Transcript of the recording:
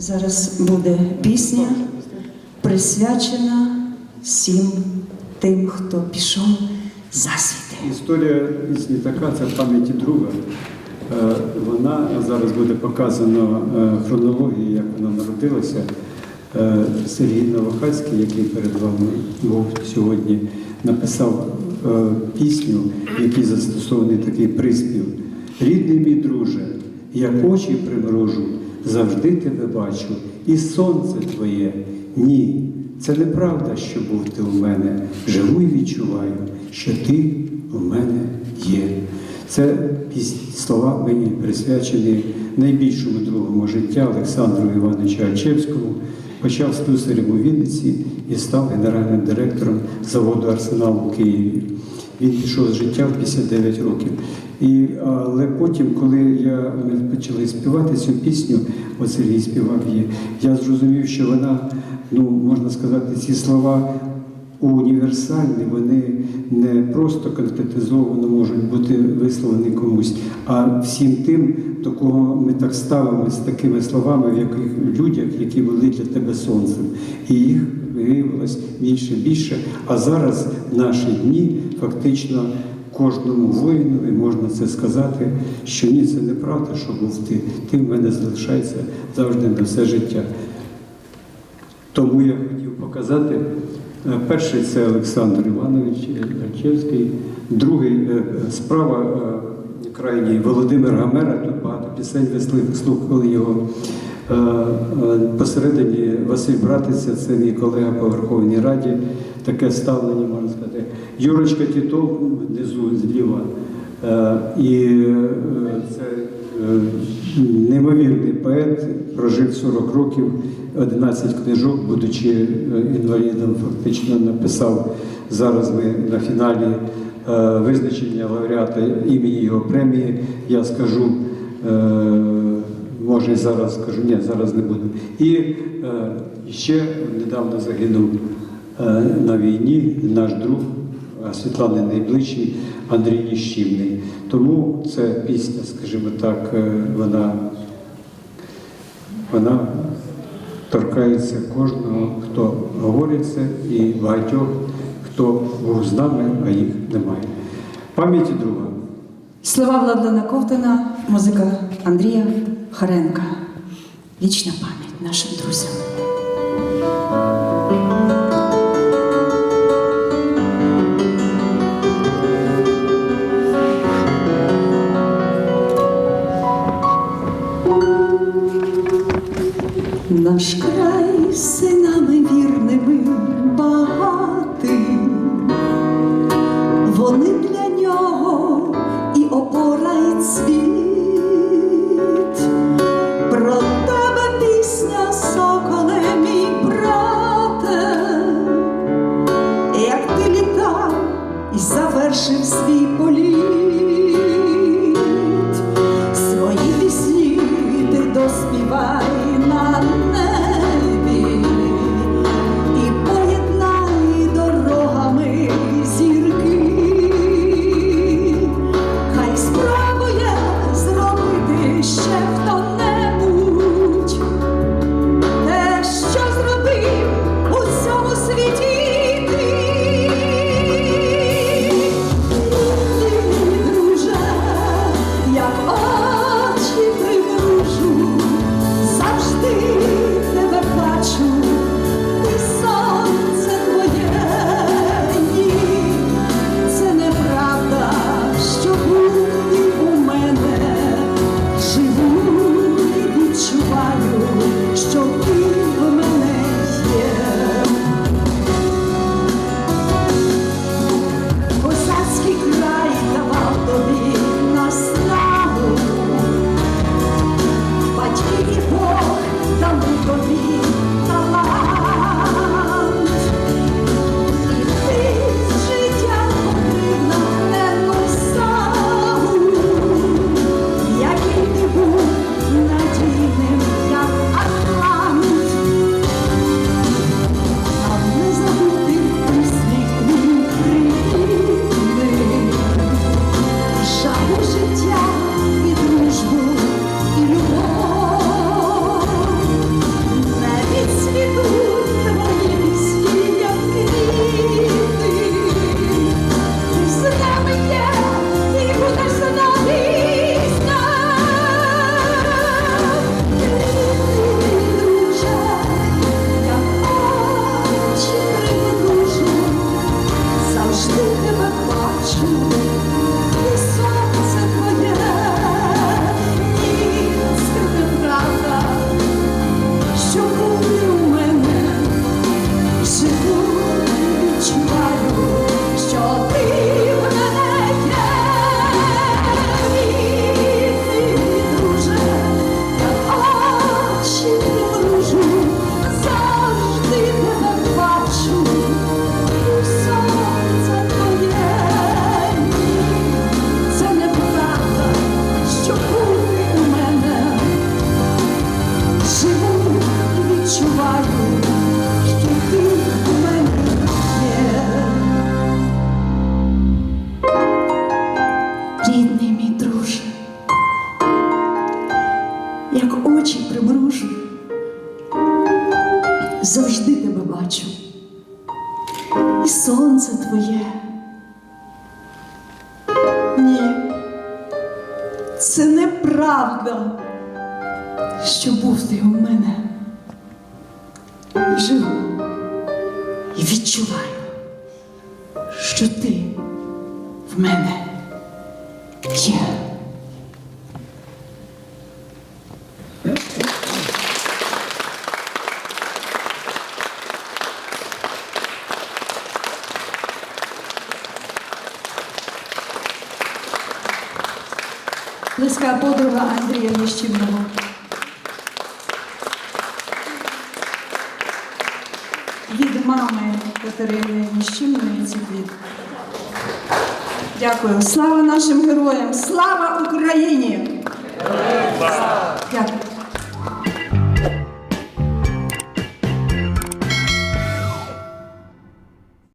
Зараз буде пісня, присвячена всім тим, хто пішов засвіти. Історія пісні така, це пам'яті друга. Е, Вона зараз буде показано е, хронології, як вона народилася. Е, Сергій Новохацький, який перед вами був сьогодні, написав пісню, в якій застосований такий приспів. Рідний мій друже, як очі примружу, завжди тебе бачу, і сонце твоє. Ні, це неправда, що був ти у мене. Живу і відчуваю, що ти у мене є. Це слова мені присвячені найбільшому другу мого життя Олександру Івановичу Альчевському. Почав слюсарем у Вінниці і став генеральним директором заводу Арсенал у Києві. Він пішов з життя в 59 років. І, але потім, коли я, почали співати цю пісню, от Сергій співав її, я зрозумів, що вона, ну можна сказати, ці слова універсальні, вони не просто конкретизовано можуть бути висловлені комусь, а всім тим, до кого ми так ставимо з такими словами, в яких людях, які були для тебе сонцем. І їх виявилось більше більше. А зараз в наші дні фактично кожному воїнові можна це сказати, що ні, це неправда, що був ти. Ти в мене залишається завжди на все життя. Тому я хотів показати. е, Перший це Олександр Іванович Альчевський, другий е, справа е, крайній Володимир Гамера. Тут багато пісень слухали його. Посередині Василь Братиця, це мій колега по Верховній Раді, таке ставлення, можна сказати. Юрочка Тітов внизу зліва. Е, І це е, неймовірний поет, прожив 40 років, 11 книжок, будучи е, інвалідом, фактично написав. Зараз ми на фіналі визначення лауреата імені його премії. Я скажу, може зараз скажу, ні, зараз не буду. І ще недавно загинув на війні наш друг Світлани найближчий Андрій Ніщівний. Тому ця пісня, скажімо так, е, вона, вона торкається кожного, хто говорить це, і багатьох, хто був з нами, а їх немає. Пам'яті друга. Слова Владлена Ковтина, музика Андрія Харенка. Вічна пам'ять нашим друзям. Наш край сонце твоє. Ні, це неправда, що був ти у мене. Живу і відчуваю, що ти в мене є. Близька подруга Андрія Ніщівного. Від мами Катерини Ніщівної ці квіт. Дякую. Слава нашим героям! Слава Україні! Дякую.